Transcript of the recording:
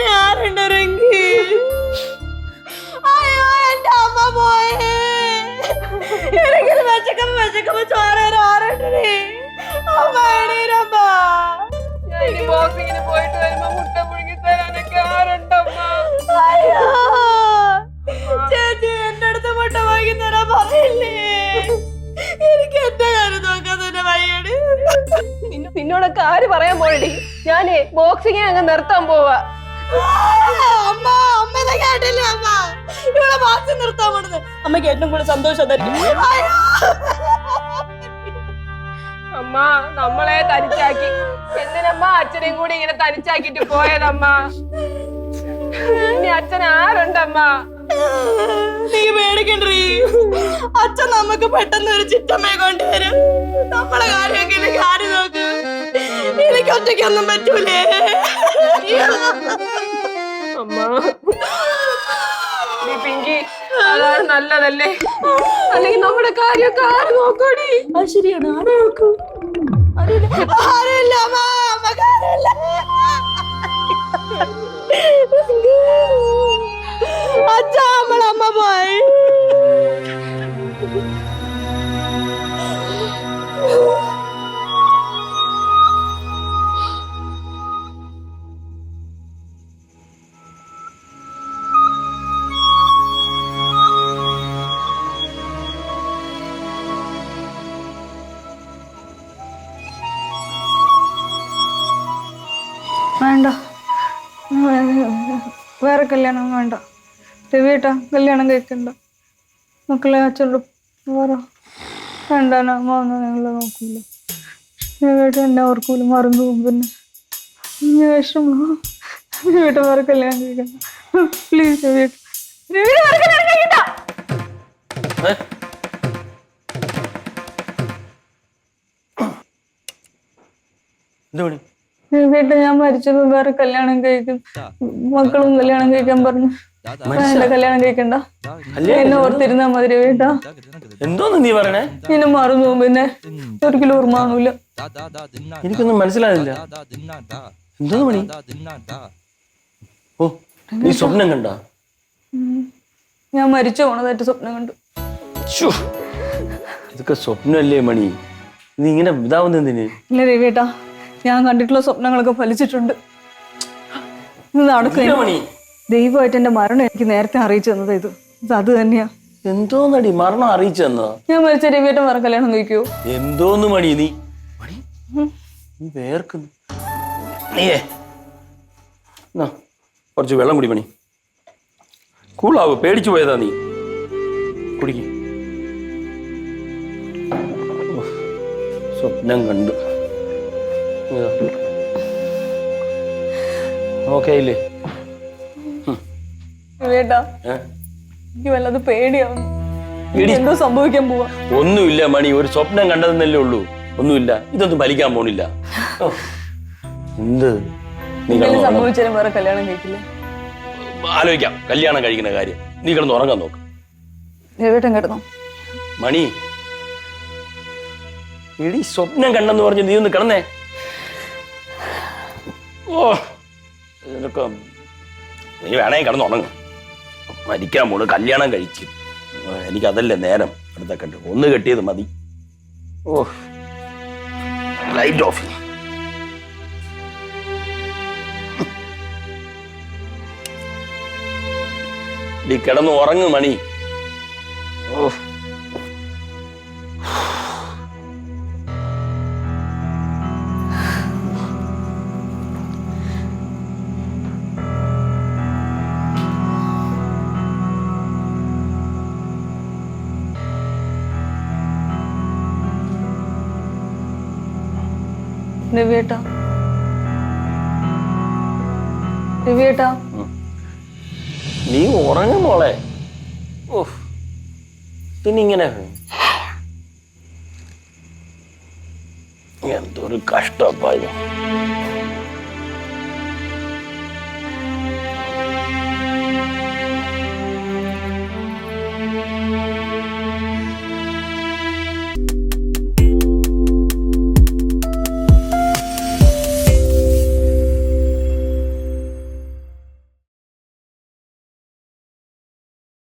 ഇങ്ങനെ ആരുണ്ടെങ്കിൽ അയ്യോ എന്റെ അമ്മ പോയേ. എനിക്കിത് വിശക്കുമ്പോ വിശക്കുമ്പോ ചോര ആരുണ്ടേ അമ്മ എണീരമ്മ ബോക്സിങ്ങിന് പോയിട്ട് വരുമ്പോ മുട്ട പുഴുങ്ങി തരാനൊക്കെ ആരുണ്ടമ്മ അയ്യോ. ചേച്ചി എന്റെ അടുത്ത് മുട്ട വാങ്ങി തരാൻ പറയില്ലേ? എനിക്ക് എന്റെ കാര്യം നോക്കാൻ തന്നെ വയ്യടി. നിന്നോടൊക്കെ ആര് പറയാൻ പോയടി? ഞാനേ ബോക്സിങ്ങിനെ അങ്ങ് നിർത്താൻ പോവാ. അമ്മ അമ്മ ഇത് കേട്ടില്ലേ അമ്മ? ഇവിടെ വാച്ച് നിർത്താൻ പോണത് അമ്മയ്ക്ക് ഏറ്റവും കൂടുതൽ സന്തോഷം അമ്മ നമ്മളെ തനിച്ചാക്കി. എന്തിനമ്മ അച്ഛനെയും കൂടി ഇങ്ങനെ തനിച്ചാക്കിട്ട് പോയതമ്മ? ഇനി അച്ഛൻ ആരുണ്ടമ്മ? നീ പേടിക്കണ്ടീ അച്ഛൻ നമുക്ക് പെട്ടെന്ന് ഒരു ചിറ്റമ്മയെ കൊണ്ടുവരും. നമ്മളെ കാര്യമൊക്കെ ആര് നോക്ക്. എനിക്ക് ഒറ്റയ്ക്കൊന്നും പറ്റൂലേ. അമ്മ. നീ പിങ്കി അതാണ് നല്ലതല്ലേ? അല്ലെങ്കിൽ നമ്മുടെ കാര്യമൊക്കെ ആര് നോക്കോടി? അത് ശരിയാണ്. ആര് നോക്കും? ആരുമില്ല. അമ്മ. അച്ഛ നമ്മളമ്മ പോയി. വേണ്ട. വേറെ കല്യാണം വേണ്ട. രവിയേട്ടാ കല്യാണം കഴിക്കണ്ട. മക്കളെ അച്ഛനോട് വേറെ വേണ്ടാന അമ്മ ഒന്നും ഞങ്ങളെ നോക്കൂല. രവിയേട്ട എന്നെ ഓർക്കൂല മറന്നു പോകും പിന്നെ. വിഷമോ. രവിയേട്ട വേറെ കല്യാണം കഴിക്കണ്ട. പ്ലീസ് രവിയേട്ട രവിയേട്ട രവിയേട്ട ഞാൻ മരിച്ചത് വേറെ കല്യാണം കഴിക്കും മക്കളും കല്യാണം കഴിക്കാൻ പറഞ്ഞു എന്റെ കല്യാണം കഴിക്കണ്ട എന്നെ ഓർത്തിരുന്നാ മതി വീട്ടാ എന്തോന്ന് നീ പറയണേ എന്നെ മറന്നു പിന്നെ ഒരിക്കലും ഓർമ്മ ആണൂല എനിക്കൊന്നും മനസ്സിലായില്ല എന്തോന്ന് പണി ഓ നീ സ്വപ്നം കണ്ട. ഞാൻ മരിച്ചു പോണതായിട്ട് സ്വപ്നം കണ്ടു ഇതൊക്കെ സ്വപ്നമല്ലേ മണി നീ ഇങ്ങനെ ഇതാവുന്ന എന്തിന് ഇല്ല രവിയേട്ടാ ഞാൻ കണ്ടിട്ടുള്ള സ്വപ്നങ്ങളൊക്കെ ഫലിച്ചിട്ടുണ്ട്. ഇത് നടക്കും. ദൈവമായിട്ട് എന്റെ മരണം എനിക്ക് നേരത്തെ അറിയിച്ചു തന്നത് ഇത്. ഇത് അത് തന്നെയാ. എന്തോന്നടി മരണം അറിയിച്ചു തന്നോ ഞാൻ മരിച്ച രവിയേട്ടൻ വേറെ കല്യാണം കഴിക്കുവോ? എന്തോന്ന് മണി നീ നീ വേർക്കുന്നു. നീയേ കുറച്ച് വെള്ളം കുടി മണി. കൂളാവ് പേടിച്ചു പോയതാ നീ. കുടിക്കും. സ്വപ്നം കണ്ടു. ഓക്കെ ഇല്ലേ വേട്ടാ എനിക്ക് വല്ലാതെ പേടിയാവുന്നു. പേടി? എന്തോ സംഭവിക്കാൻ പോവാ. ഒന്നുമില്ല മണി ഒരു സ്വപ്നം കണ്ടതെന്നല്ലേ ഉള്ളൂ. ഒന്നുമില്ല. ഇതൊന്നും ഫലിക്കാൻ പോണില്ല. എന്ത്. സംഭവിച്ചാലും വേറെ കല്യാണം കഴിക്കില്ല. ആലോചിക്കാം. കല്യാണം കഴിക്കുന്ന കാര്യം. നീ കിടന്ന് ഉറങ്ങാൻ നോക്ക്. രവിയേട്ടൻ കിടന്നോ? മണി. എടി സ്വപ്നം കണ്ടെന്ന് പറഞ്ഞ് നീ ഒന്ന് കിടന്നേ. ഓ നീ വേണേ കിടന്ന് ഉറങ്ങും. മരിക്കാൻ പോണ് കല്യാണം കഴിച്ച്. എനിക്കതല്ലേ നേരം. അടുത്ത കണ്ടു ഒന്ന് കെട്ടിയത് മതി. ഓ ലൈറ്റ് ഓഫ് നീ കിടന്ന് ഉറങ്ങ് മണി. ഓ. നീ ഉറങ്ങും മോളെ. പിന്നെ പിന്നിങ്ങനെ. എന്തൊരു കഷ്ടപ്പായ